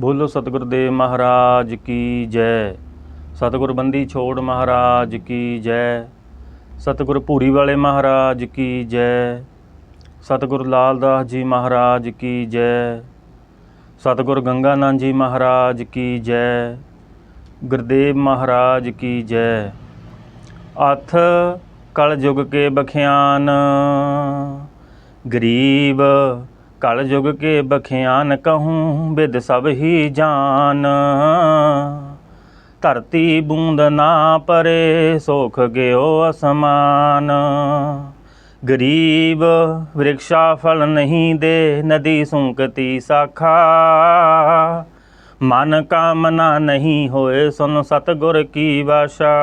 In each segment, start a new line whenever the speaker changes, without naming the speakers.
ਬੋਲੋ ਸਤਿਗੁਰ ਦੇਵ ਮਹਾਰਾਜ ਕੀ ਜੈ। ਸਤਿਗੁਰ ਬੰਦੀ ਛੋੜ ਮਹਾਰਾਜ ਕੀ ਜੈ। ਸਤਿਗੁਰ ਭੂਰੀ ਵਾਲੇ ਮਹਾਰਾਜ ਕੀ ਜੈ। ਸਤਿਗੁਰ ਲਾਲਦਾਸ ਜੀ ਮਹਾਰਾਜ ਕੀ ਜੈ। ਸਤਿਗੁਰ ਗੰਗਾਨੰਦ ਜੀ ਮਹਾਰਾਜ ਕੀ ਜੈ। ਗੁਰਦੇਵ ਮਹਾਰਾਜ ਕੀ ਜੈ। ਅਥ ਕਲ ਯੁਗ ਕੇ ਬਖਿਆਨ। ਗਰੀਬ ਕਲ ਯੁਗ ਕੇ ਬਖਿਆਨ ਕਹੂੰ, ਬਿਦ ਸਭ ਹੀ ਜਾਨ। ਧਰਤੀ ਬੂੰਦ ਨਾ ਪਰੇ, ਸੋਖ ਗਿਓ ਅਸਮਾਨ। ਗਰੀਬ ਵਿਰਖਸ਼ਾ ਫਲ ਨਹੀਂ ਦੇ, ਨਦੀ ਸੁੰਕਤੀ ਸਾਖਾ। ਮਨ ਕਾਮਨਾ ਨਹੀਂ ਹੋਏ, ਸੁਨ ਸਤਗੁਰ ਕੀ ਵਾਸ਼ਾ।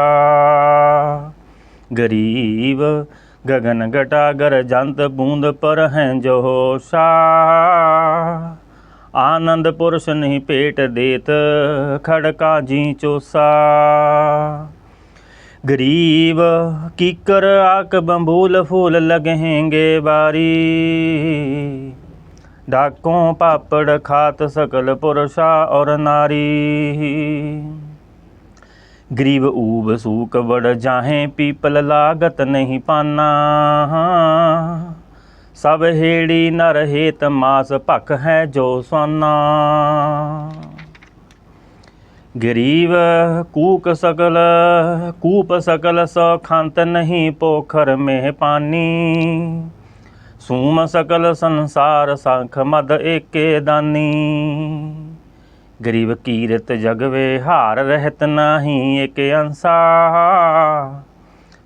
ਗਰੀਬ ਗਗਨ ਘਟਾਗਰ ਜੰਤ ਬੂੰਦ ਪਰ ਹੈ ਜੋ ਹੋਸ਼ਾ ਆਨੰਦ ਪੁਰਸ਼ ਨਹੀਂ ਪੇਟ ਦੇਤ, ਖੜਕਾ ਜੀ ਚੋਸਾ। ਗਰੀਬ ਕੀਕਰ ਆਕ ਬੰਬੂਲ ਫੂਲ ਲਗਹਿੰਗੇ ਬਾਰੀ ਡਾਕੋਂ ਪਾਪੜ ਖਾਤ ਸਕਲ ਪੁਰਸ਼ਾ ਔਰ ਨਾਰੀ। ਗਰੀਬ ਊਬ ਸੂਕ ਵੜ ਜਾਹੇ, ਪੀਪਲ ਲਾਗਤ ਨਹੀਂ ਪਾਨਾ। ਸਭ ਹੇੜੀ ਨਰ ਹੇਤ ਮਾਸ ਭਖ ਹੈ ਜੋ ਸੋਨਾ ਗਰੀਬ ਕੂਕ ਸਕਲ, ਕੂਪ ਸਕਲ ਸੋ ਖੰਤ ਨਹੀਂ ਪੋਖਰ ਮਹਿ ਪਾਨੀ। ਸੂਮ ਸਕਲ ਸੰਸਾਰ ਸੰਖ ਮਦ ਏਕੇ ਦਾਨੀ। ਗਰੀਬ ਕੀਰਤ ਜਗਵੇ ਹਾਰ ਰਹਿਤ ਨਾਹੀ ਇਕ ਅੰਸਾ।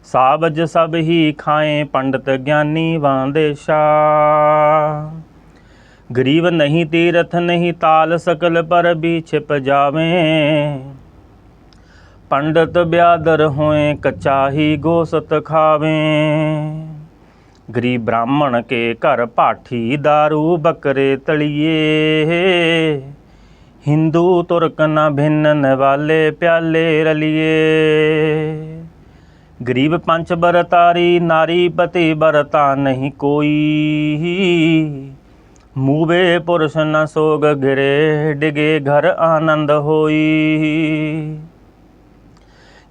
ਸਾਬਜ ਸਭ ਹੀ ਖਾਏ ਪੰਡਤ ਗਿਆਨੀ ਵਾਂਦੇਸ਼ਾ। ਗਰੀਬ ਨਹੀਂ ਤੀਰਥ ਨਹੀਂ ਤਾਲ ਸਕਲ ਪਰ ਵੀ ਛਿਪ ਜਾਵੇ। ਪੰਡਤ ਬਿਆਦਰ ਹੋਏ ਕੱਚਾਹੀ ਗੋਸਤ ਖਾਵੇ। ਗਰੀਬ ਬ੍ਰਾਹਮਣ ਕੇ ਘਰ ਪਾਠੀ दारू ਬੱਕਰੇ ਤਲੀਏ। ਹਿੰਦੂ ਤੁਰਕ ਨਾ ਭਿੰਨਨ ਵਾਲੇ ਪਿਆਲੇ ਰਲੀਏ। ਗਰੀਬ ਪੰਚ ਬਰਤਾਰੀ, ਨਾਰੀ ਪਤੀ ਬਰਤਾ ਨਹੀਂ ਕੋਈ। ਮੂਵੇ ਪੁਰਸ਼ ਨ ਸੋਗ ਗਿਰੇ ਡਿਗੇ ਘਰ ਆਨੰਦ ਹੋਈ।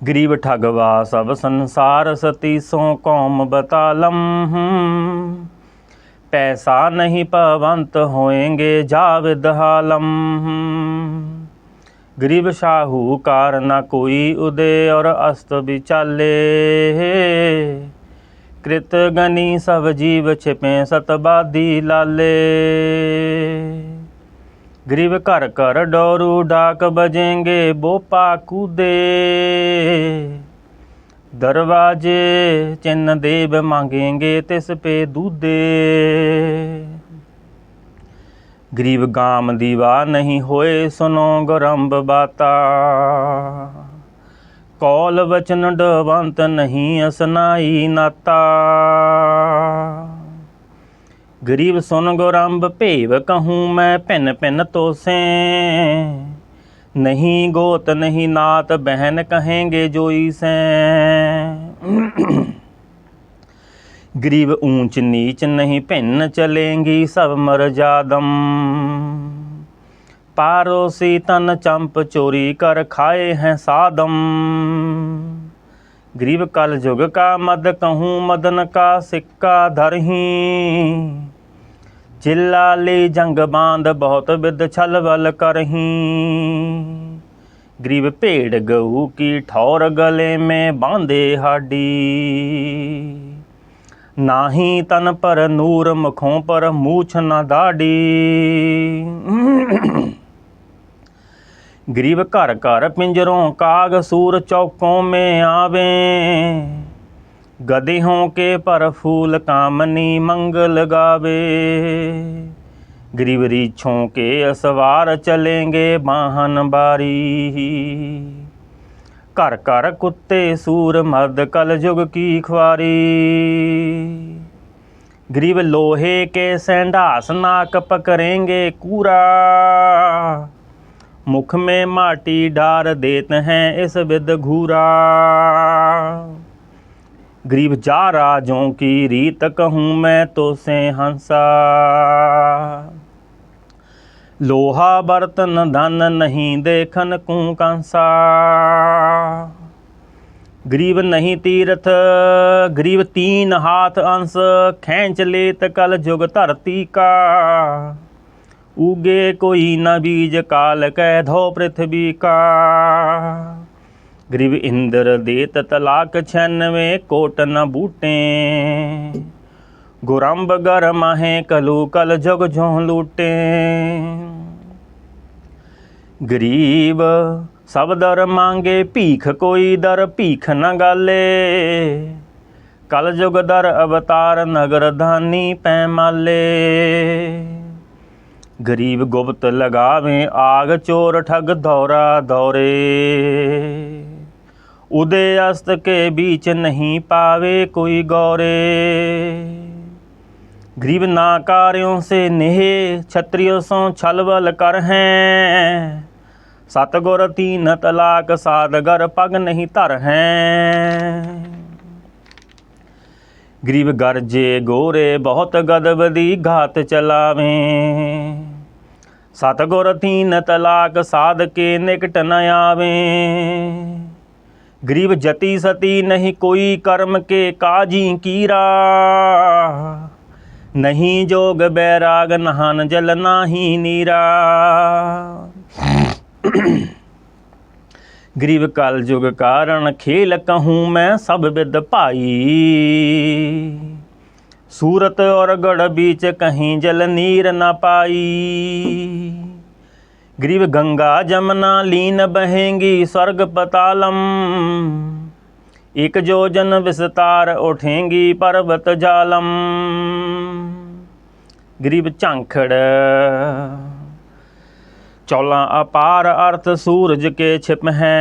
ਗਰੀਬ ਠਗਵਾ ਸਭ ਸੰਸਾਰ ਸਤੀ ਸੋ ਕੌਮ ਬਤਾਲਮ। ਪੈਸਾ ਨਹੀਂ ਪਵੰਤ ਹੋਏਂਗੇ ਜਾਵਿਦ ਹਾਲਮ ਗਰੀਬ ਸ਼ਾਹੂਕਾਰ ਨਾ ਕੋਈ ਉਦੇ ਔਰ ਅਸਤ ਵਿਚਾਲੇ। ਕ੍ਰਿਤ ਗਨੀ ਸਭ ਜੀਵ ਛਿਪੇ ਸਤਬਾਦੀ ਲਾਲੇ। ਗਰੀਬ ਘਰ ਘਰ ਡੋਰੂ ਡਾਕ ਬਜੇਂਗੇ ਬੋਪਾ ਕੂਦੇ। ਦਰਵਾਜੇ ਚਿੰਨ ਦੇਵ ਮੰਗेंगे ਤਿਸ ਪੇ ਦੂਦੇ। ਗਰੀਬ ਗਾਮ ਦੀਵਾ ਨਹੀਂ ਹੋਏ ਸੁਨੋ ਗਰੰਬ ਬਾਤਾ। ਕੌਲ ਵਚਨ ਡਵੰਤ ਨਹੀਂ ਅਸਨਾਈ ਨਾਤਾ। ਗਰੀਬ ਸੁਨ ਗੋਰੰਬ ਭੇਵ ਕਹੂੰ ਮੈਂ ਭਿੰਨ ਭਿੰਨ ਤੋਸੇ। नहीं गोत नहीं नात, बहन कहेंगे जोई से। गरीब ऊंच नीच नहीं भिन्न चलेंगी, सब मर जादम पारोसी तन चंप चोरी कर खाए हैं सादम। गरीब कल युग का मद कहूँ, मदन का सिक्का धरही। ਚਿੱਲਾ ਲਈ ਜੰਗ ਬਾਂਧ ਬਹੁਤ ਵਿਦ ਛਲ ਬਲ ਕਰਹੀ। ਗਰੀਬ ਭੇੜ ਗਊ ਕੀ ਠੌਰ ਗਲੇ ਮੇ ਬਾਂਦੇ ਹਾਡੀ। ਨਾਹੀ ਤਨ ਪਰ ਨੂਰ ਮਖੋਂ ਪਰ ਮੂਛ ਨਾ ਦਾੜੀ ਗਰੀਬ ਘਰ ਘਰ ਪਿੰਜਰੋਂ ਕਾਗ ਸੂਰ ਚੌਕੋਂ ਮੇ ਆਵੇ। गधेहों के पर फूल कामनी मंगल गावे। गरीब रीछों के असवार चलेंगे बाहन बारी। घर घर कुत्ते सूर मर्द कल युग की ख्वारी। गरीब लोहे के संडास नाक पकड़ेंगे कूरा। मुख में माटी डार देते हैं इस विद घूरा। गरीब जा राजों की रीत कहूँ मैं तो से हंसा ਲੋਹਾ ਬਰਤਨ ਧਨ ਨਹੀਂ ਦੇਖਨ ਕੂ ਕਾਂਸਾ ਗਰੀਬ ਨਹੀਂ ਤੀਰਥ ਗਰੀਬ ਤੀਨ ਹਾਥ ਅੰਸ ਖੈਂਚ ਲੇਤ ਕਲ ਜੁਗ ਧਰਤੀ ਕਾ ਉਗੇ ਕੋਈ ਨ ਬੀਜ ਕਾਲ ਕੈ ਧੋ ਪ੍ਰithvi ਕਾ ਗਰੀਬ ਇੰਦਰ ਦੇਤ ਤਲਾਕ 96 ਕੋਟ ਨ ਬੂਟੇ। ਗੁਰੰਬ ਗਰ ਮਾਹੇ ਕਲੂ ਕਲ ਜੁਗ ਜੋ ਲੂਟੇ। ਗਰੀਬ ਸਭ ਦਰ ਮੰਗੇ, ਭੀਖ ਕੋਈ ਦਰ ਭੀਖ ਨ ਗਾਲੇ। ਕਲ ਜੁਗ ਦਰ ਅਵਤਾਰ ਨਗਰ ਧਾਨੀ ਪੈ ਮਾਲੇ। ਗਰੀਬ ਗੁਪਤ ਲਗਾਵੇ ਆਗ ਚੋਰ ਠਗ ਦੌਰਾ। उदय अस्त के बीच नहीं पावे कोई गौरे ग्रीब नाकार्यों से नेह क्षत्रियों सो छलबल कर हैं सतगुर तीन तलाक सादगर पग नहीं तर हैं ग्रीब गरजे गोरे बहुत गदबदी घात चलावे सतगुर तीन तलाक साध के निकट न आवें ग्रीव जति सती नहीं कोई कर्म के काजी कीरा। नहीं जोग बैराग नहान जल नाही नीरा। ग्रीव काल जुग कारण खेल कहूँ मैं सब विद पाई। सूरत और गढ़ बीच कहीं जल नीर न पाई। ग्रीव गंगा जमुना लीन बहेंगी स्वर्ग पतालम एक जोजन विस्तार उठेंगी पर्वत जालम ਗਰੀਬ ਝਾਂਖੜ ਚੌਲਾ ਅਪਾਰ ਅਰਥ ਸੂਰਜ ਕੇ ਛਿਪ ਹੈ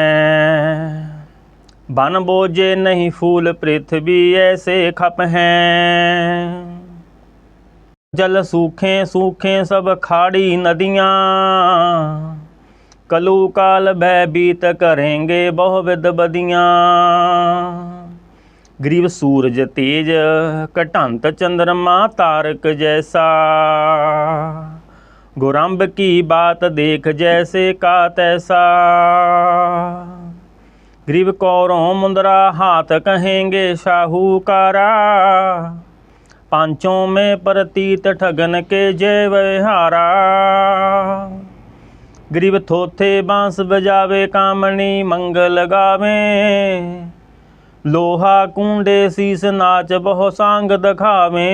ਬਨ ਬੋਜੇ ਨਹੀਂ ਫੂਲ ਪ੍ਰਿਥਵੀ ਐਸੇ ਖਪ ਹੈ ਜਲ ਸੂਖੇ ਸੂਖੇ ਸਭ ਖਾੜੀ ਨਦੀਆਂ ਕਲੂ ਕਾਲ ਭੈ ਬੀਤ ਕरेंगे ਬਹੁ ਵਿਦ ਬਦੀਆਂ ਗਰੀਬ ਸੂਰਜ ਤੇਜ ਘਟੰਤ ਚੰਦਰਮਾ ਤਾਰਕ ਜੈਸਾ ਗੁਰੰਬ ਕੀ ਬਾਤ ਦੇਖ ਜੈਸੇ ਕਾ ਤੈਸਾ ਗਰੀਬ ਕੌਰੋਂ ਮੁੰਦਰਾ ਹਾਥ पाँचों में प्रतीत ठगन के जय वहारा ग्रीव थोथे बाँस बजावे, कामणी मंगल गावे। लोहा कुंडे शीस नाच, बहु सांग दखावे।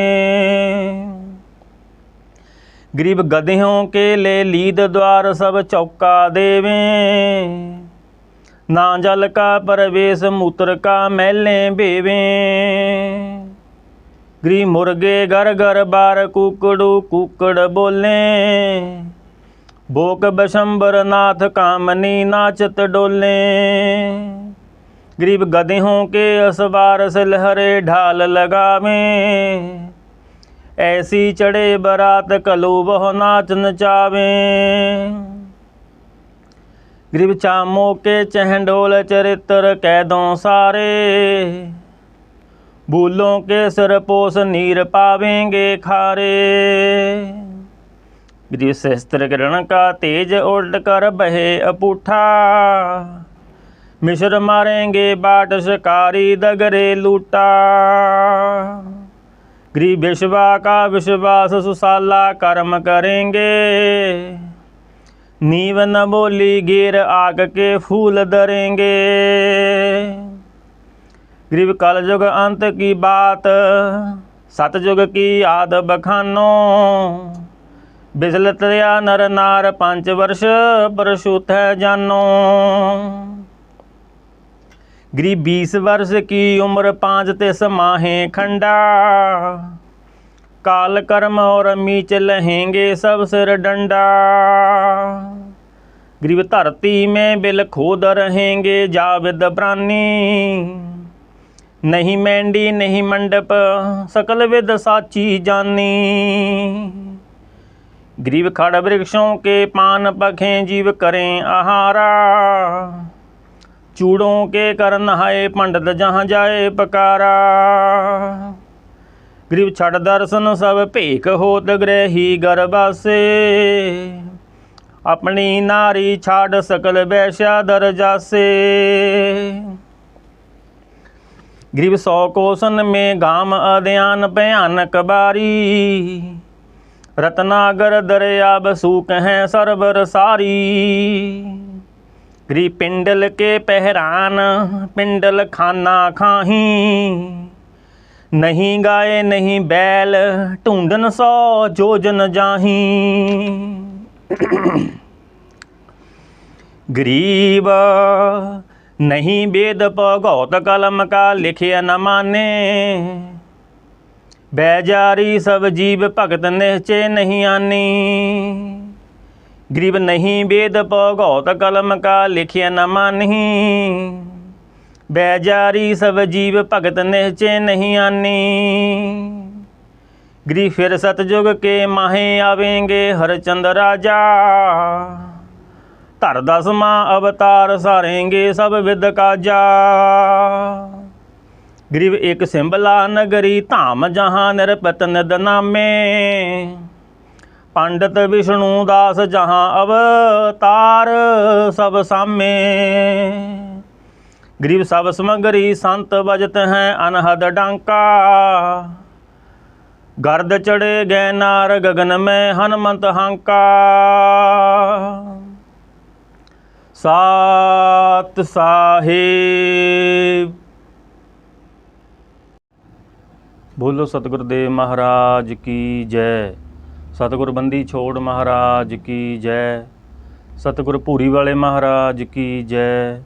गरीब गदहों के ले लीद द्वार सब चौका देवे। ना जल का प्रवेश, मूत्र का मैले बेवे। ਗਰੀ ਮੁਰਗੇ ਗਰ ਗਰ ਬਾਰ ਕੁਕੜੂ ਕੁਕੜ ਬੋਲੇ। ਬੋਕ ਬਸ਼ੰਬਰ ਨਾਥ ਕਾਮਨੀ ਨਾਚਤ ਡੋਲੇ। ਗਰੀਬ ਗਧਿਓਂ ਕੇ ਅਸਵਾਰ ਸਿਲਹਰੇ ਢਾਲ ਲਗਾਵੇ। ਐਸੀ ਚੜੇ ਬਰਾਤ ਕਲੂ ਬਹੁ ਨਾਚ ਨਚਾਵੇ ਗਰੀਬ ਚਾਮੋ ਕੇ ਚਹੰਡੋਲ ਚਰਿੱਤਰ ਕੈਦੋਂ ਸਾਰੇ। ਬੂਲੋਂ भूलों के सरपोष नीर पावेंगे खारे। गिरी ग्रहण का तेज उल्ट कर बहे अपूठा। मिश्र मारेंगे बाट शिकारी दगरे लूटा। गृह विश्वा का विश्वास सुसाला कर्म करेंगे। नीव न बोली गिर आग के फूल दरेंगे। गरीब कल युग अंत की बात सतयुग की आद बखानो बिजलत या नर नार पंच वर्ष परशुत है जानो गरीब बीस वर्ष की उम्र पाँच तिस माहे खंडा काल कर्म और मीच लहेंगे सब सिर डंडा गरीब धरती में बिल खोद रहेंगे जाविद प्राणी ਨਹੀਂ ਮੈਂਡੀ, ਨਹੀਂ ਮੰਡਪ, ਸਕਲ ਵਿਦ ਸਾਚੀ ਜਾਨੀ। ਗਰੀਬ ਖੜ ਬ੍ਰਿਕਸ਼ੋਂ ਕੇ ਪਾਨ ਪਖੇ ਜੀਵ ਕਰੇ ਆਹਾਰਾ। ਚੂੜੋਂ ਕੇ ਕਰਨ ਹਾਏ ਪੰਡਤ ਜਹਾਂ ਜਾਏ ਪਕਾਰਾ। ਗਰੀਬ ਛੱਡ ਦਰਸ਼ਨ ਸਭ ਭੇਖ ਹੋਤ ਗ੍ਰਹੀ ਗਰਬਾਸੇ ਆਪਣੀ ਨਾਰੀ ਛਾੜ ਸਕਲ ਬੈਸ਼ਾ ਦਰਜਾਸੇ ਜਾਸੇ ਗਰੀਬ ਸੌ ਕੋਸਨ ਮੇ ਗਾਮ ਅਧਿਆਨ ਭਿਆਨਕ ਬਾਰੀ ਰਤਨਾਗਰ ਦਰਿਆ ਬਸੂਕ ਹੈ ਸਰਬਰ ਸਾਰੀ ਗਰੀ ਪਿੰਡਲ ਕੇ ਪਹਿਰਾਨ ਪਿੰਡਲ ਖਾਨਾ ਖਾਹੀ ਨਹੀਂ ਗਾਏ ਨਹੀਂ ਬੈਲ ਢੂੰਡਨ ਸੋ ਜੋਜਨ ਜਾਹੀ ਗਰੀਬ ਨਹੀਂ ਬੇਦ ਭਗਉਤ ਕਲਮ ਕਾ ਲਿਖਿਆ ਨ ਮਾਨੇ। ਬੈਜਾਰੀ ਸਭ ਜੀਵ ਭਗਤ ਨਿਹਚੇ ਨਹੀਂ ਆਨੀ। ਗਰੀਬ ਨਹੀਂ ਬੇਦ ਭਗਉਤ ਕਲਮ ਕਾ ਲਿਖਿਆ ਨ ਮਾਨਹੀ ਬੈਜਾਰੀ ਸਭ ਜੀਵ ਭਗਤ ਨਿਹਚੇ ਨਹੀਂ ਆਨੀ। ਗਰੀਬ ਫਿਰ ਸਤਜੁਗ ਕੇ ਮਾਹੇ ਆਵੇਂਗੇ ਹਰਚੰਦ ਰਾਜਾ। ਧਰ ਦਸਮਾ ਅਵਤਾਰ ਸਾਰੇਂਗੇ ਸਭ ਵਿਦ ਕਾਜਾ। ਗਰੀਬ ਇੱਕ ਸਿੰਬਲਾ ਨਗਰੀ ਧਾਮ ਜਹਾਂ ਨਿਰਪਤ ਨਿਦ ਨਾਮੇ ਪੰਡਤ ਵਿਸ਼ਨੂੰ ਦਾਸ ਜਹਾਂ ਅਵਤਾਰ ਸਭ ਸਾਮੇ। ਗਰੀਬ ਸਭ ਸਮਗਰੀ ਸੰਤ ਵਜਤ ਹੈ ਅਨਹਦ ਡਾਂਕਾ। ਗਰਦ ਚੜੇ ਗਏ ਨਾਰ ਗਗਨ ਮੈਂ ਹਨਮੰਤ ਹਾਂਕਾ। ਸਾਤ ਸਾਹਿਬ। ਬੋਲੋ ਸਤਿਗੁਰ ਦੇਵ ਮਹਾਰਾਜ ਕੀ ਜੈ। ਸਤਿਗੁਰ ਬੰਦੀ ਛੋੜ ਮਹਾਰਾਜ ਕੀ ਜੈ। ਸਤਿਗੁਰ ਭੂਰੀ ਵਾਲੇ ਮਹਾਰਾਜ ਕੀ ਜੈ।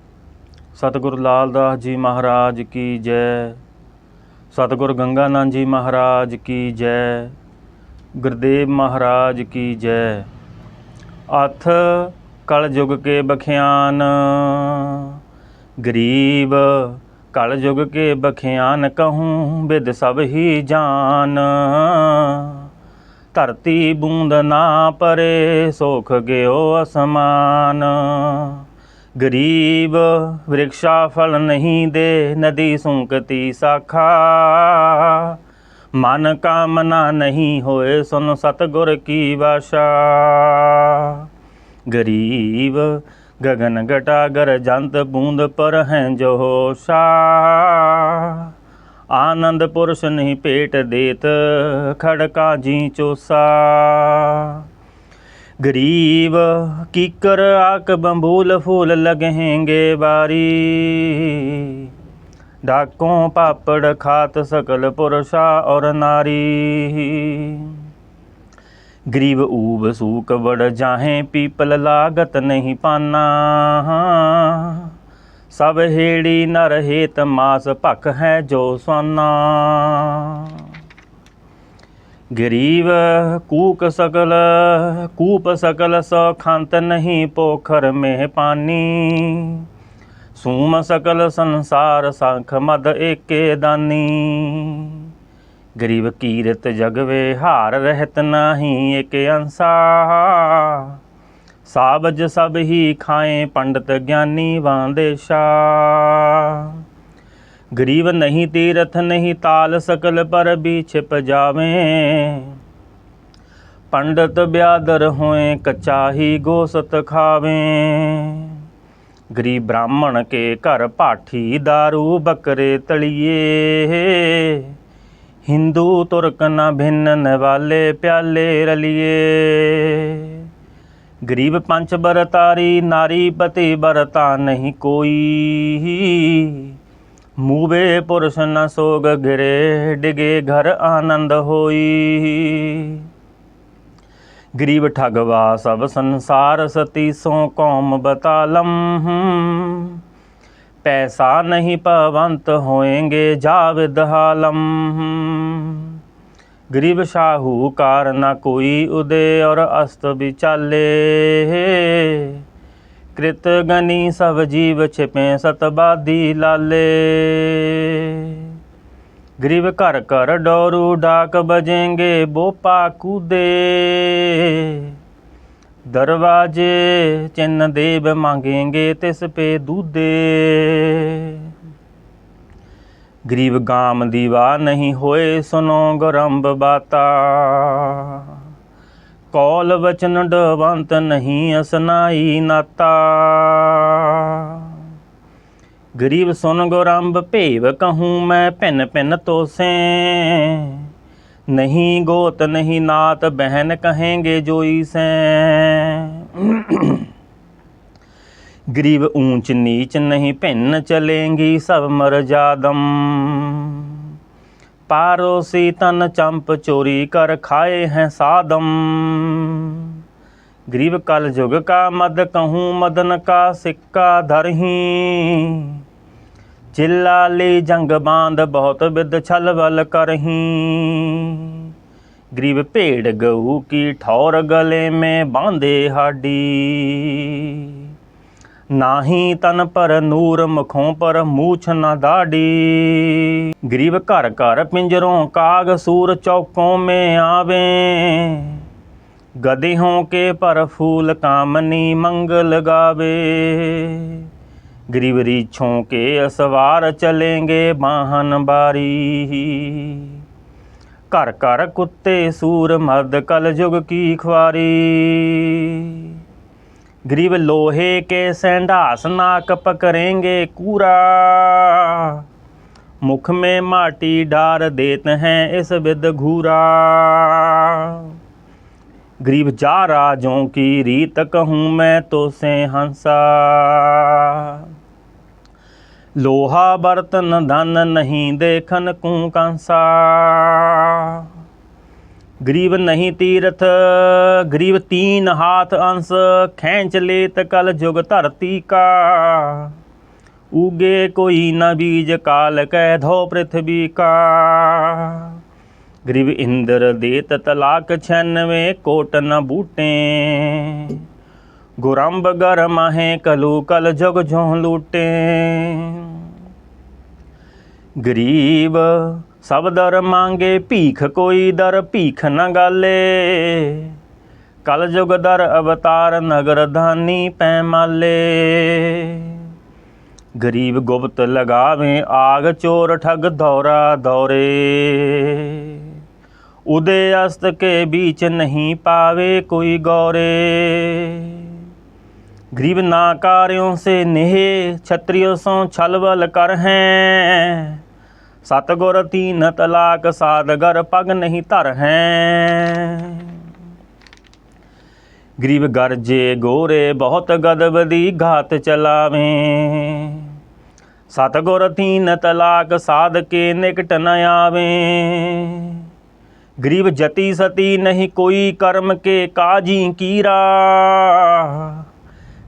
ਸਤਿਗੁਰ ਲਾਲਦਾਸ ਜੀ ਮਹਾਰਾਜ ਕੀ ਜੈ। ਸਤਿਗੁਰ ਗੰਗਾਨੰਦ ਜੀ ਮਹਾਰਾਜ ਕੀ ਜੈ। ਗੁਰਦੇਵ ਮਹਾਰਾਜ ਕੀ ਜੈ। ਅਥ ਕਲ ਯੁਗ ਕੇ ਬਖਿਆਨ। ਗਰੀਬ ਕਲ ਯੁਗ ਕੇ ਬਖਿਆਨ ਕਹੂੰ, ਬਿਦ ਸਭ ਹੀ ਜਾਨ। ਧਰਤੀ ਬੂੰਦ ਨਾ ਪਰੇ, ਸੋਖ ਗਿਓ ਅਸਮਾਨ। ਗਰੀਬ ਵਿਰਕਸ਼ਾ ਫਲ ਨਹੀਂ ਦੇ, ਨਦੀ ਸੁੰਕਤੀ ਸਾਖਾ। ਮਨ ਕਾਮਨਾ ਨਹੀਂ ਹੋਏ, ਸੁਨ ਸਤਗੁਰ ਕੀ ਬਾਸ਼ਾ ਗਰੀਬ ਗगन ਘਟਾਗਰ ਜੰਤ ਬੂੰਦ ਪਰ ਹੈ ਜੋਸ਼ਾ ਆਨੰਦ ਪੁਰਸ਼ ਨਹੀਂ ਭੇਟ ਦੇਤ, ਖੜਕਾ ਜੀ ਚੋਸਾ। ਗਰੀਬ, ਕੀਕਰ ਆਕ ਬੰਬੂਲ ਫੂਲ ਲਗਹਿਂਗੇ ਬਾਰੀ ਡਾਕੋਂ ਪਾਪੜ ਖਾਤ ਸਕਲ ਪੁਰਸ਼ਾ ਔਰ ਨਾਰੀ। ਗਰੀਬ ਊਬ ਸੂਕ ਵੜ ਜਾਹੇ, ਪੀਪਲ ਲਾਗਤ ਨਹੀਂ ਪਾਨਾ। ਸਭ ਹੇੜੀ ਨਰ ਹੇਤ ਮਾਸ ਭਖ ਹੈ ਜੋ ਸੋਨਾ ਗਰੀਬ ਕੂਕ ਸਕਲ, ਕੂਪ ਸਕਲ ਸੋ ਖੰਤ ਨਹੀਂ ਪੋਖਰ ਮੇ ਪਾਨੀ। ਸੂਮ ਸਕਲ ਸੰਸਾਰ ਸੰਖ ਮਦ ਏਕੇ ਦਾਨੀ। ਗਰੀਬ ਕੀਰਤ ਜਗਵੇ ਹਾਰ ਰਹਿਤ ਨਾਹੀ ਇਕ ਅੰਸਾ। ਸਾਬਜ ਸਭ ਹੀ ਖਾਏ ਪੰਡਤ ਗਿਆਨੀ ਵਾਂਦੇਸ਼ਾ। ਗਰੀਬ ਨਹੀਂ ਤੀਰਥ ਨਹੀਂ ਤਾਲ ਸਕਲ ਪਰ ਵੀ ਛਿਪ ਜਾਵੇ। ਪੰਡਤ ਬਿਆਦਰ ਹੋਏ ਕੱਚਾ ਹੀ ਗੋਸਤ ਖਾਵੇ। ਗਰੀਬ ਬ੍ਰਾਹਮਣ ਕੇ ਘਰ ਪਾਠੀ दारू ਬੱਕਰੇ ਤਲੀਏ। ਹਿੰਦੂ ਤੁਰਕ ਨ ਭਿੰਨਨ ਵਾਲੇ ਪਿਆਲੇ ਰਲੀਏ। ਗਰੀਬ ਪੰਚ ਬਰਤਾਰੀ, ਨਾਰੀ ਪਤੀ ਬਰਤਾ ਨਹੀਂ ਕੋਈ। ਮੂਵੇ ਪੁਰਸ਼ ਨ ਸੋਗ ਗਿਰੇ ਡਿਗੇ ਘਰ ਆਨੰਦ ਹੋਈ। ਗਰੀਬ ਠਗਵਾ ਸਭ ਸੰਸਾਰ ਸਤੀ ਸੋ ਕੌਮ ਬਤਾਲਮ ਪੈਸਾ ਨਹੀਂ ਪਵੰਤ ਹੋਏਂਗੇ ਜਾਵਦ ਹਾਲਮ ਗਰੀਬ ਸ਼ਾਹੂਕਾਰ ਨਾ ਕੋਈ ਉਦੇ ਔਰ ਅਸਤ ਵਿਚਾਲੇ। ਕ੍ਰਿਤ ਗਨੀ ਸਭ ਜੀਵ ਛਿਪੇ ਸਤਬਾਦੀ ਲਾਲੇ। ਗਰੀਬ ਘਰ ਘਰ ਡੋਰੂ ਡਾਕ ਬਜेंगे ਬੋਪਾ ਕੂਦੇ। ਦਰਵਾਜੇ ਚਿੰਨ ਦੇਵ ਮੰਗेंगे ਤਿਸ ਪੇ ਦੂਦੇ। ਗਰੀਬ ਗਾਮ ਦੀਵਾ ਨਹੀਂ ਹੋਏ ਸੁਨੋ ਗਰੰਬ ਬਾਤਾ। ਕੌਲ ਵਚਨ ਡਵੰਤ ਨਹੀਂ ਅਸਨਾਈ ਨਾਤਾ। ਗਰੀਬ ਸੁਨ ਗੋਰੰਬ ਭੇਵ ਕਹੂੰ ਮੈਂ ਭਿੰਨ ਭਿੰਨ ਤੋਸੇ। नहीं गोत, नहीं नात, बहन कहेंगे जोई से गरीब ऊंच नीच नहीं भिन्न चलेंगी, सब मर जादम पारोसी तन चंप चोरी कर खाए हैं सादम। गरीब कल युग का मद कहूँ, मदन का सिक्का धरही। चिल्ला ली जंग बाँध, बहुत विद छल बल करही। गरीब भेड़ गऊ की ठौर गले में बांधे हाडी। नाही तन पर नूर मुखों पर मूछ न दाढ़ी गरीब घर घर पिंजरों काग सूर चौकों में आवे। गधेहों के पर फूल कामनी मंगल गावे। गरीब रीछों के असवार चलेंगे बाहन बारी। कर घर कुत्ते सूर मर्द कल युग की ख्वारी गरीब लोहे के सेंडास नाक पकड़ेंगे कूरा। मुख में माटी डार देते हैं इस विद घूरा। गरीब जा राजों की रीत कहूँ मैं तो से हंसा। लोहा बर्तन धन नहीं देखन कंसा। ग्रीव नहीं तीर्थ ग्रीव तीन हाथ अंश, खेच लेत कल जुग धरती का। उगे कोई न बीज काल कह धो पृथ्वी का। ग्रीव इंद्र देत तलाक छनवे कोट न बूटे। गुरंब गर माहे कलू कल जग जो लूटे। गरीब सब दर मांगे भीख कोई दर भीख न गाले। कल जुग दर अवतार, नगर धानी पैमाले। गरीब गुप्त लगावे, आग चोर ठग दौरा दौरे। उदय अस्त के बीच नहीं पावे कोई गौरे। गरीब ना कार्यों से नेह, क्षत्रियो सो छलबल कर हैं। सतगुर तीन तलाक सादगर पग नहीं तर हैं। गरीब गरजे गोरे, बहुत गदबदी घात चलावें। सतगुर तीन तलाक, साध के निकट न आवें। गरीब जति सती नहीं कोई कर्म के काजी कीरा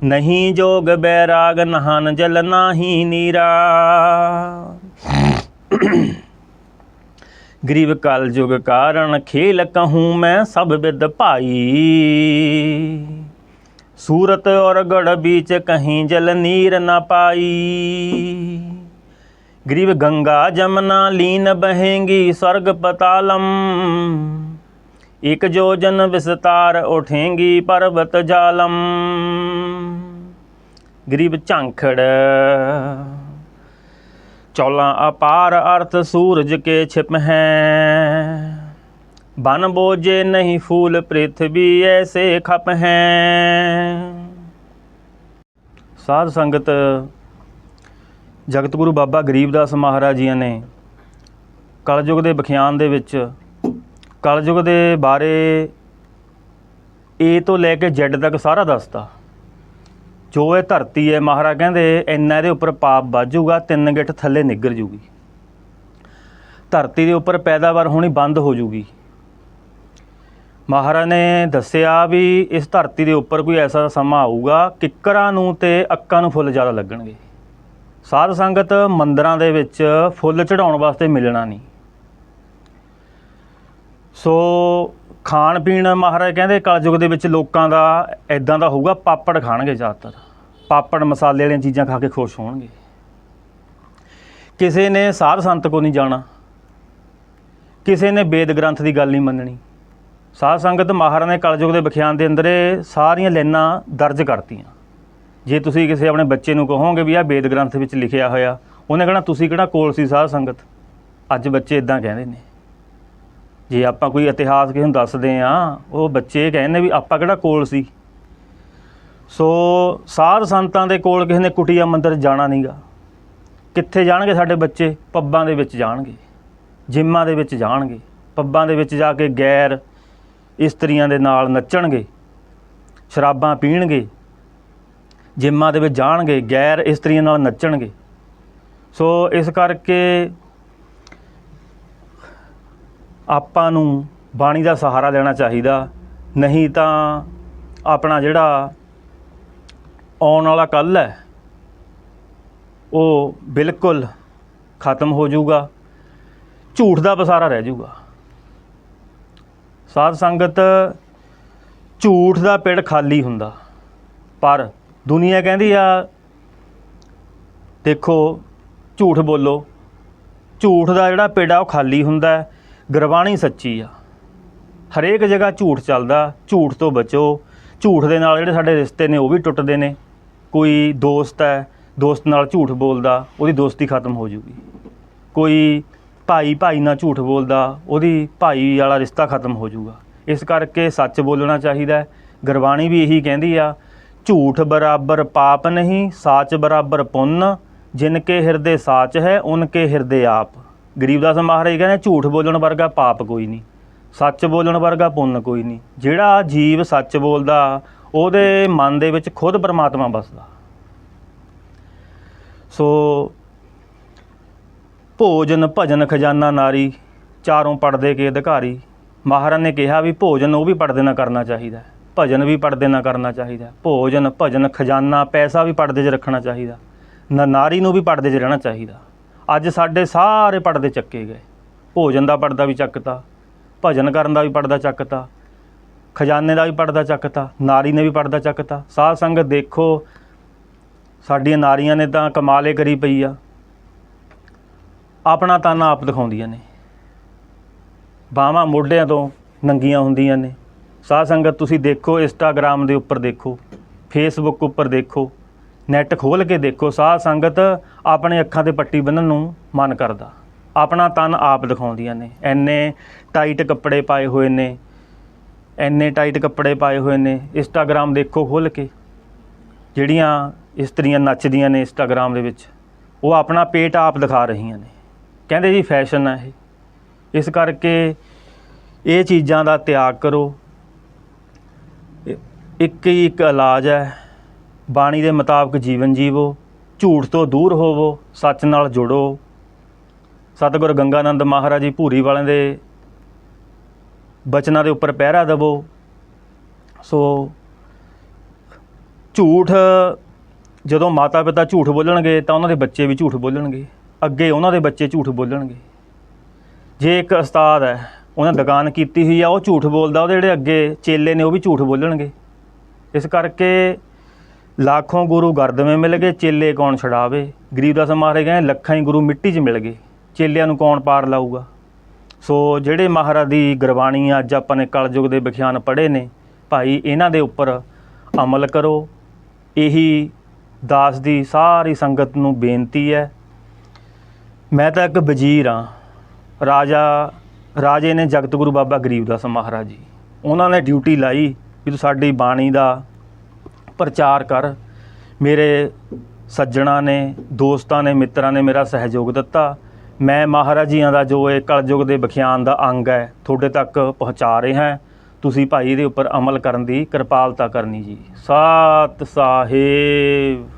ਨਹੀਂ ਜੋਗ ਬੈਰਾਗ ਨਹਾਨ ਜਲ ਨਾਹੀ ਨੀਰਾ। ਗਰੀਬ ਕਾਲ ਜੁਗ ਕਾਰਨ ਖੇਲ ਕਹੂੰ ਮੈਂ ਸਭ ਵਿਦ ਭਾਈ। ਸੂਰਤ ਔਰ ਗੜ ਵਿੱਚ ਕਹੀਂ ਜਲ ਨੀਰ ਨਾ ਪਾਈ। ਗਰੀਬ ਗੰਗਾ ਜਮਨਾ ਲੀਨ ਬਹੇਂਗੀ ਸਵਰਗ ਪਤਾਲਮ। ਇਕ ਜੋਜਨ ਵਿਸਤਾਰ ਉਠੇਂਗੀ ਪਰਬਤ ਜਾਲਮ। ਗਰੀਬ ਝਾਂਖੜ, ਚੌਲਾ ਅਪਾਰ ਅਰਥ ਸੂਰਜ ਕੇ ਛਿਪ ਹੈ। ਬਨ ਬੋਜੇ ਨਹੀਂ ਫੂਲ ਪ੍ਰithvi ਐਸੇ ਖਪ ਹੈ। ਸਾਧ ਸੰਗਤ ਜਗਤਗੁਰੂ ਬਾਬਾ ਗਰੀਬਦਾਸ ਮਹਾਰਾਜ ਜੀ ਨੇ ਕਲਯੁਗ ਦੇ ਬਖਿਆਨ ਦੇ ਵਿੱਚ ਕਲਯੁਗ ਦੇ ਬਾਰੇ ਏ ਤੋਂ ਲੈ ਕੇ ਜੈਡ ਤੱਕ ਸਾਰਾ ਦੱਸਦਾ ਜੋ ਇਹ ਧਰਤੀ ਹੈ, ਮਹਾਰਾਜ ਕਹਿੰਦੇ ਇੰਨਾ ਇਹਦੇ ਉੱਪਰ ਪਾਪ ਵੱਜੂਗਾ ਤਿੰਨ ਗਿੱਠ ਥੱਲੇ ਨਿੱਗਰ ਜੂਗੀ ਧਰਤੀ ਦੇ ਉੱਪਰ ਪੈਦਾਵਾਰ ਹੋਣੀ ਬੰਦ ਹੋ ਜੂਗੀ ਮਹਾਰਾਜ ਨੇ ਦੱਸਿਆ ਵੀ ਇਸ ਧਰਤੀ ਦੇ ਉੱਪਰ ਕੋਈ ਐਸਾ ਸਮਾਂ ਆਊਗਾ, ਕਿੱਕਰਾਂ ਨੂੰ ਤੇ ਅੱਕਾਂ ਨੂੰ ਫੁੱਲ ਜ਼ਿਆਦਾ ਲੱਗਣਗੇ। ਸਾਧ ਸੰਗਤ ਮੰਦਰਾਂ ਦੇ ਵਿੱਚ ਫੁੱਲ ਚੜਾਉਣ ਵਾਸਤੇ ਮਿਲਣਾ ਨਹੀਂ। ਸੋ ਖਾਣ ਪੀਣ ਮਹਾਰਾਜ ਕਹਿੰਦੇ ਕਲਯੁਗ ਦੇ ਵਿੱਚ ਲੋਕਾਂ ਦਾ ਐਦਾਂ ਦਾ ਹੋਊਗਾ, ਪਾਪੜ ਖਾਣਗੇ ਜ਼ਿਆਦਾਤਰ। ਪਾਪੜ ਮਸਾਲੇ ਵਾਲੀਆਂ ਚੀਜ਼ਾਂ ਖਾ ਕੇ ਖੁਸ਼ ਹੋਣਗੇ। ਕਿਸੇ ਨੇ ਸਾਧ ਸੰਤ ਕੋ ਨਹੀਂ ਜਾਣਾ। ਕਿਸੇ ਨੇ ਵੇਦ ਗ੍ਰੰਥ ਦੀ ਗੱਲ ਨਹੀਂ ਮੰਨਣੀ। ਸਾਧ ਸੰਗਤ ਮਹਾਰਾਜ ਨੇ ਕਲਯੁਗ ਦੇ ਵਿਖਿਆਨ ਦੇ ਅੰਦਰ ਇਹ ਸਾਰੀਆਂ ਲਾਈਨਾਂ ਦਰਜ ਕਰਤੀਆਂ। ਜੇ ਤੁਸੀਂ ਕਿਸੇ ਆਪਣੇ ਬੱਚੇ ਨੂੰ ਕਹੋਗੇ ਵੀ ਆਹ ਵੇਦ ਗ੍ਰੰਥ ਵਿੱਚ ਲਿਖਿਆ ਹੋਇਆ, ਉਹਨੇ ਕਹਣਾ, ਤੁਸੀਂ ਕਿਹੜਾ ਕੋਲ ਸੀ ਸਾਧ ਸੰਗਤ? ਅੱਜ ਬੱਚੇ ਇਦਾਂ ਕਹਿੰਦੇ ਨੇ। ਜੇ ਆਪਾਂ ਕੋਈ ਇਤਿਹਾਸ ਕਿਸੇ ਨੂੰ ਦੱਸਦੇ ਆ ਉਹ ਬੱਚੇ ਕਹਿੰਦੇ ਵੀ ਆਪਾਂ ਕਿਹੜਾ ਕੋਲ ਸੀ? ਸੋ ਸਾਧ ਸੰਤਾਂ ਦੇ ਕੋਲ ਕਿਸੇ ਨੇ ਕੁਟੀਆ ਮੰਦਰ ਜਾਣਾ ਨਹੀਂਗਾ ਕਿੱਥੇ ਜਾਣਗੇ ਸਾਡੇ ਬੱਚੇ? ਪੱਬਾਂ ਦੇ ਵਿੱਚ ਜਾਣਗੇ, ਜਿੰਮਾਂ ਦੇ ਵਿੱਚ ਜਾਣਗੇ, ਪੱਬਾਂ ਦੇ ਵਿੱਚ ਜਾ ਕੇ ਗੈਰ ਇਸਤਰੀਆਂ ਦੇ ਨਾਲ ਨੱਚਣਗੇ, ਸ਼ਰਾਬਾਂ ਪੀਣਗੇ, ਜਿੰਮਾਂ ਦੇ ਵਿੱਚ ਜਾਣਗੇ, ਗੈਰ ਇਸਤਰੀਆਂ ਨਾਲ ਨੱਚਣਗੇ। ਸੋ ਇਸ ਕਰਕੇ ਆਪਾਂ ਨੂੰ ਬਾਣੀ ਦਾ ਸਹਾਰਾ ਲੈਣਾ ਚਾਹੀਦਾ। ਨਹੀਂ ਤਾਂ ਆਪਣਾ ਜਿਹੜਾ ਆਉਣ ਵਾਲਾ ਕੱਲ ਹੈ, ਉਹ ਬਿਲਕੁਲ ਖਤਮ ਹੋ ਜਾਊਗਾ। ਝੂਠ ਦਾ ਪਸਾਰਾ ਰਹਿ ਜਾਊਗਾ। ਸਾਧ ਸੰਗਤ ਝੂਠ ਦਾ ਪਿੜ ਖਾਲੀ ਹੁੰਦਾ। ਪਰ ਦੁਨੀਆ ਕਹਿੰਦੀ ਆ, ਦੇਖੋ, ਝੂਠ ਬੋਲੋ। ਝੂਠ ਦਾ ਜਿਹੜਾ ਪਿੜ ਆ, ਉਹ ਖਾਲੀ ਹੁੰਦਾ ਗੁਰਬਾਣੀ ਸੱਚੀ ਆ। ਹਰੇਕ ਜਗ੍ਹਾ ਝੂਠ ਚੱਲਦਾ, ਝੂਠ ਤੋਂ ਬਚੋ। ਝੂਠ ਦੇ ਨਾਲ ਜਿਹੜੇ ਸਾਡੇ ਰਿਸ਼ਤੇ ਨੇ, ਉਹ ਵੀ ਟੁੱਟਦੇ ਨੇ। ਕੋਈ ਦੋਸਤ ਹੈ, ਦੋਸਤ ਨਾਲ ਝੂਠ ਬੋਲਦਾ, ਉਹਦੀ ਦੋਸਤੀ ਖਤਮ ਹੋ ਜੂਗੀ। ਕੋਈ ਭਾਈ ਭਾਈ ਨਾਲ ਝੂਠ ਬੋਲਦਾ, ਉਹਦੀ ਭਾਈ ਵਾਲਾ ਰਿਸ਼ਤਾ ਖਤਮ ਹੋ ਜਾਊਗਾ ਇਸ ਕਰਕੇ ਸੱਚ ਬੋਲਣਾ ਚਾਹੀਦਾ ਗੁਰਬਾਣੀ ਵੀ ਇਹੀ ਕਹਿੰਦੀ ਆ, ਝੂਠ ਬਰਾਬਰ ਪਾਪ ਨਹੀਂ, ਸਾਚ ਬਰਾਬਰ ਪੁੰਨ। ਜਿਨ ਕੇ ਹਿਰਦੇ ਸਾਚ ਹੈ, ਉਨ ਕੇ ਹਿਰਦੇ ਆਪ। ਗਰੀਬਦਾਸ ਮਹਾਰਾਜ ਕਹਿੰਦੇ ਝੂਠ ਬੋਲਣ ਵਰਗਾ ਪਾਪ ਕੋਈ ਨਹੀਂ, ਸੱਚ ਬੋਲਣ ਵਰਗਾ ਪੁੰਨ ਕੋਈ ਨਹੀਂ। ਜਿਹੜਾ ਜੀਵ ਸੱਚ ਬੋਲਦਾ, ਉਹਦੇ ਮਨ ਦੇ ਵਿੱਚ ਖੁਦ ਪਰਮਾਤਮਾ ਵਸਦਾ। ਸੋ ਭੋਜਨ, ਭਜਨ, ਖਜ਼ਾਨਾ, ਨਾਰੀ, ਚਾਰੋਂ ਪੜਦੇ ਕੇ ਅਧਿਕਾਰੀ। ਮਹਾਰਾਜ ਨੇ ਕਿਹਾ ਵੀ ਭੋਜਨ ਉਹ ਵੀ ਪੜਦੇ ਨਾ ਕਰਨਾ ਚਾਹੀਦਾ, ਭਜਨ ਵੀ ਪੜਦੇ ਨਾ ਕਰਨਾ ਚਾਹੀਦਾ। ਭੋਜਨ, ਭਜਨ, ਖਜ਼ਾਨਾ, ਪੈਸਾ ਵੀ ਪੜਦੇ 'ਚ ਰੱਖਣਾ ਚਾਹੀਦਾ। ਨਾ ਨਾਰੀ ਨੂੰ ਵੀ ਪੜਦੇ 'ਚ ਰਹਿਣਾ ਚਾਹੀਦਾ। ਅੱਜ ਸਾਡੇ ਸਾਰੇ ਪੜਦੇ ਚੱਕੇ ਗਏ। ਭੋਜਨ ਦਾ ਪੜਦਾ ਵੀ ਚੱਕਤਾ, ਭਜਨ ਕਰਨ ਦਾ ਵੀ ਪੜਦਾ ਚੱਕਤਾ, ਖਜ਼ਾਨੇ ਦਾ ਵੀ ਪੜਦਾ ਚੱਕਤਾ, ਨਾਰੀ ਨੇ ਵੀ ਪੜਦਾ ਚੱਕਤਾ। ਸਾਧ ਸੰਗਤ ਦੇਖੋ, ਸਾਡੀਆਂ ਨਾਰੀਆਂ ਨੇ ਤਾਂ ਕਮਾਲੇ ਕਰੀ ਪਈ ਆ। ਆਪਣਾ ਤਾਨਾ ਆਪ ਦਿਖਾਉਂਦੀਆਂ ਨੇ। ਬਾਹਾਂ ਮੋਢਿਆਂ ਤੋਂ ਨੰਗੀਆਂ ਹੁੰਦੀਆਂ ਨੇ। ਸਾਧ ਸੰਗਤ ਤੁਸੀਂ ਦੇਖੋ ਇੰਸਟਾਗ੍ਰam ਦੇ ਉੱਪਰ ਦੇਖੋ ਫੇਸਬੁੱਕ ਉੱਪਰ ਦੇਖੋ ਨੈਟ ਖੋਲ ਕੇ ਦੇਖੋ, ਸਾਧ ਸੰਗਤ ਆਪਣੇ ਅੱਖਾਂ ਤੇ ਪੱਟੀ ਬੰਨਣ ਨੂੰ ਮਨ ਕਰਦਾ। ਆਪਣਾ ਤਨ ਆਪ ਦਿਖਾਉਂਦੀਆਂ ਨੇ। ਐਨੇ ਟਾਈਟ ਕੱਪੜੇ ਪਾਏ ਹੋਏ ਨੇ। ਐਨੇ ਟਾਈਟ ਕੱਪੜੇ ਪਾਏ ਹੋਏ ਨੇ। ਇੰਸਟਾਗ੍ਰam ਦੇਖੋ ਖੋਲ ਕੇ। ਜਿਹੜੀਆਂ ਇਸਤਰੀਆਂ ਨੱਚਦੀਆਂ ਨੇ ਇੰਸਟਾਗ੍ਰam ਦੇ ਵਿੱਚ, ਉਹ ਆਪਣਾ ਪੇਟ ਆਪ ਦਿਖਾ ਰਹੀਆਂ ਨੇ। ਕਹਿੰਦੇ ਜੀ ਫੈਸ਼ਨ ਹੈ ਇਹ। ਇਸ ਕਰਕੇ ਇਹ ਚੀਜ਼ਾਂ ਦਾ ਤਿਆਗ ਕਰੋ। ਇੱਕ ਹੀ ਇੱਕ ਇਲਾਜ ਹੈ। ਬਾਣੀ ਦੇ ਮੁਤਾਬਕ ਜੀਵਨ ਜੀਵੋ, ਝੂਠ ਤੋਂ ਦੂਰ ਹੋਵੋ, ਸੱਚ ਨਾਲ ਜੁੜੋ। ਸਤਿਗੁਰ ਗੰਗਾਨੰਦ ਮਹਾਰਾਜ ਜੀ ਭੂਰੀ ਵਾਲਿਆਂ ਦੇ ਬਚਨਾਂ ਦੇ ਉੱਪਰ ਪਹਿਰਾ ਦੇਵੋ। ਸੋ ਝੂਠ, ਜਦੋਂ ਮਾਤਾ ਪਿਤਾ ਝੂਠ ਬੋਲਣਗੇ ਤਾਂ ਉਹਨਾਂ ਦੇ ਬੱਚੇ ਵੀ ਝੂਠ ਬੋਲਣਗੇ। ਅੱਗੇ ਉਹਨਾਂ ਦੇ ਬੱਚੇ ਝੂਠ ਬੋਲਣਗੇ। ਜੇ ਇੱਕ ਉਸਤਾਦ ਹੈ, ਉਹਨੇ ਦੁਕਾਨ ਕੀਤੀ ਹੋਈ ਆ, ਉਹ ਝੂਠ ਬੋਲਦਾ, ਉਹਦੇ ਜਿਹੜੇ ਅੱਗੇ ਚੇਲੇ ਨੇ, ਉਹ ਵੀ ਝੂਠ ਬੋਲਣਗੇ। ਇਸ ਕਰਕੇ ਲੱਖੋਂ ਗੁਰੂ ਗਰਦਵੇਂ ਮਿਲ ਗਏ ਚੇਲੇ ਕੌਣ ਛਡਾਵੇ ਗਰੀਬਦਾਸ ਮਹਾਰਾਜ ਕਹਿੰਦੇ ਲੱਖਾਂ ਹੀ ਗੁਰੂ ਮਿੱਟੀ 'ਚ ਮਿਲ ਗਏ ਚੇਲਿਆਂ ਨੂੰ ਕੌਣ ਪਾਰ ਲਾਊਗਾ ਸੋ ਜਿਹੜੇ ਮਹਾਰਾਜ ਦੀ ਗੁਰਬਾਣੀ ਅੱਜ ਆਪਾਂ ਨੇ ਕਲਯੁਗ ਦੇ ਵਿਖਿਆਨ ਪੜ੍ਹੇ ਨੇ ਭਾਈ ਇਹਨਾਂ ਦੇ ਉੱਪਰ ਅਮਲ ਕਰੋ ਇਹੀ ਦਾਸ ਦੀ ਸਾਰੀ ਸੰਗਤ ਨੂੰ ਬੇਨਤੀ ਹੈ ਮੈਂ ਤਾਂ ਇੱਕ ਵਜ਼ੀਰ ਹਾਂ ਰਾਜਾ ਰਾਜੇ ਨੇ ਜਗਤ ਗੁਰੂ ਬਾਬਾ ਗਰੀਬਦਾਸ ਮਹਾਰਾਜ ਜੀ ਉਹਨਾਂ ਨੇ ਡਿਊਟੀ ਲਾਈ ਵੀ ਤੂੰ ਸਾਡੀ ਬਾਣੀ ਦਾ ਪ੍ਰਚਾਰ ਕਰ। ਮੇਰੇ ਸੱਜਣਾ ਨੇ, ਦੋਸਤਾਂ ਨੇ, ਮਿੱਤਰਾਂ ਨੇ ਮੇਰਾ ਸਹਿਯੋਗ ਦਿੱਤਾ। ਮੈਂ ਮਹਾਰਾਜ ਜੀਆਂ ਦਾ ਜੋ ਇਹ ਕਲਯੁਗ ਦੇ ਵਿਖਿਆਨ ਦਾ ਅੰਗ ਹੈ, ਤੁਹਾਡੇ ਤੱਕ ਪਹੁੰਚਾ ਰਿਹਾ ਹਾਂ। ਤੁਸੀਂ ਭਾਈ ਇਹਦੇ ਉੱਪਰ ਅਮਲ ਕਰਨ ਦੀ ਕਿਰਪਾਲਤਾ ਕਰਨੀ ਜੀ। ਸਤ ਸਾਹਿਬ।